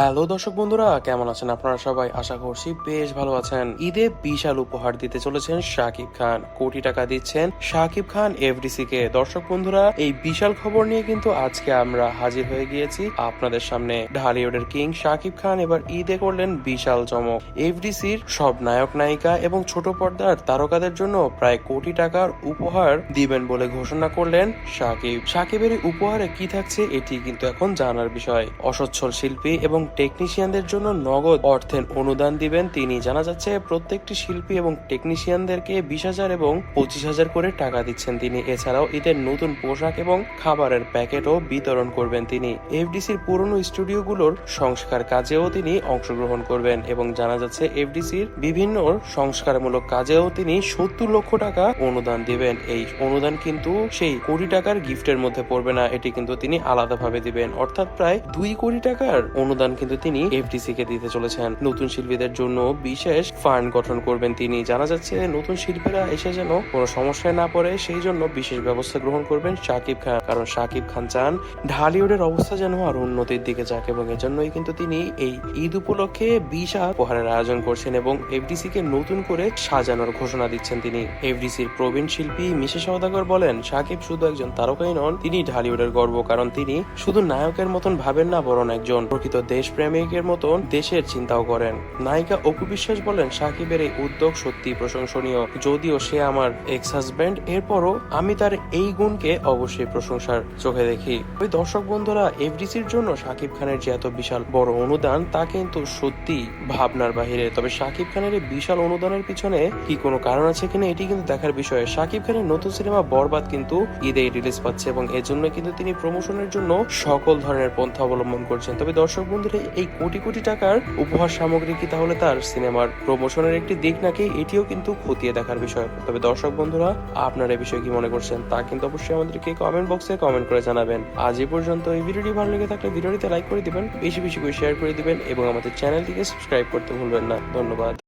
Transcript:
Hello দর্শক বন্ধুরা, কেমন আছেন আপনারা সবাই? আশা করছি বেশ ভালো আছেন। ঈদে বিশাল উপহার দিতে চলেছেন শাকিব খান। কোটি টাকা দিচ্ছেন শাকিব খান এফডিসি কে দর্শক বন্ধুরা, এই বিশাল খবর নিয়ে কিন্তু আজকে আমরা হাজির হয়ে গিয়েছি আপনাদের সামনে। ঢালিউডের কিং শাকিব খান এবার ঈদে করলেন বিশাল চমক। এফডিসির সব নায়ক, নায়িকা এবং ছোট পর্দার তারকাদের জন্য প্রায় কোটি টাকার উপহার দিবেন বলে ঘোষণা করলেন শাকিব। শাকিবের উপহারে কি থাকছে এটি কিন্তু এখন জানার বিষয়। অসচ্ছল শিল্পী এবং টেকনিশিয়ানদের জন্য নগদ অর্থের অনুদান দিবেন। তিনি জানা যাচ্ছে, প্রত্যেকটি শিল্পী এবং টেকনিশিয়ানদেরকে বিশ হাজার এবং পঁচিশ হাজার করে টাকা দিচ্ছেন তিনি। এছাড়াও ঈদের নতুন পোশাক এবং খাবারের প্যাকেটও বিতরণ করবেন তিনি। এফডিসির পুরনো স্টুডিওগুলোর সংস্কার কাজেও তিনি অংশগ্রহণ করবেন এবং জানা যাচ্ছে, এফডিসির বিভিন্ন সংস্কারমূলক কাজেও তিনি সত্তর লক্ষ টাকা অনুদান দিবেন। এই অনুদান কিন্তু সেই কোটি টাকার গিফটের মধ্যে পড়বে না, এটি কিন্তু তিনি আলাদাভাবে দিবেন। অর্থাৎ প্রায় দুই কোটি টাকার অনুদান কিন্তু তিনি এফডিসি কে দিতে চলেছেন। নতুন শিল্পীদের জন্য বিশেষ ফান্ড গঠন করবেন তিনি। জানা যাচ্ছে নতুন শিল্পীরা এসে যেন কোনো সমস্যায় না পড়ে, সেই জন্য বিশেষ ব্যবস্থা গ্রহণ করবেন শাকিব খান। কারণ শাকিব খান চান ঢালিউডের অবস্থা যেন আর উন্নতির দিকে যাক এবং এজন্যই কিন্তু তিনি এই ঈদ উপলক্ষে বিশাল উপহারের আয়োজন করছেন এবং এফডিসি কে নতুন করে সাজানোর ঘোষণা দিচ্ছেন তিনি। এফডিসির প্রবীণ শিল্পী মিশে সওদাগর বলেন, শাকিব শুধু একজন তারকাই নন, তিনি ঢালিউডের গর্ব, কারণ তিনি শুধু নায়কের মতন ভাবেন না, বরং একজন প্রকৃত দেশপ্রেমিকের মতন দেশের চিন্তাও করেন। নায়িকা অপু বিশ্বাস বলেন, সাকিবের এই উদ্যোগ সত্যি প্রশংসনীয়। যদিও সে আমার এক্স হাজব্যান্ড এরপরও আমি তার এই গুণকে অবশ্যই প্রশংসার চোখে দেখি। ওই দর্শক বন্ধুরা, এফডিসির জন্য সাকিব খানের যে এত বিশাল বড় অনুদান, তা কিন্তু সত্যি ভাবনার বাহিরে। তবে সাকিব খানের এই বিশাল অনুদানের পিছনে কি কোনো কারণ আছে কিনা, এটি কিন্তু দেখার বিষয়। সাকিব খানের নতুন সিনেমা বরবাদ কিন্তু ঈদে রিলিজ পাচ্ছে এবং এর জন্য কিন্তু তিনি প্রমোশনের জন্য সকল ধরনের পন্থা অবলম্বন করছেন। তবে দর্শক বন্ধুরা এই কোটি কোটি টাকার উপহার সামগ্রী কি তাহলে তার সিনেমার প্রমোশনের একটি দিক নাকি এটিও কিন্তু খতিয়ে দেখার বিষয়? তবে দর্শক বন্ধুরা, আপনারা এই বিষয়ে কি মনে করছেন তা কিন্তু অবশ্যই আমাদেরকে কমেন্ট বক্সে কমেন্ট করে জানাবেন। আজ এই পর্যন্ত এই ভিডিওটি ভালো লেগে থাকলে ভিডিওটিতে লাইক করে দিবেন, বেশি বেশি করে শেয়ার করে দিবেন এবং আমাদের চ্যানেলটিকে সাবস্ক্রাইব করতে ভুলবেন না। ধন্যবাদ।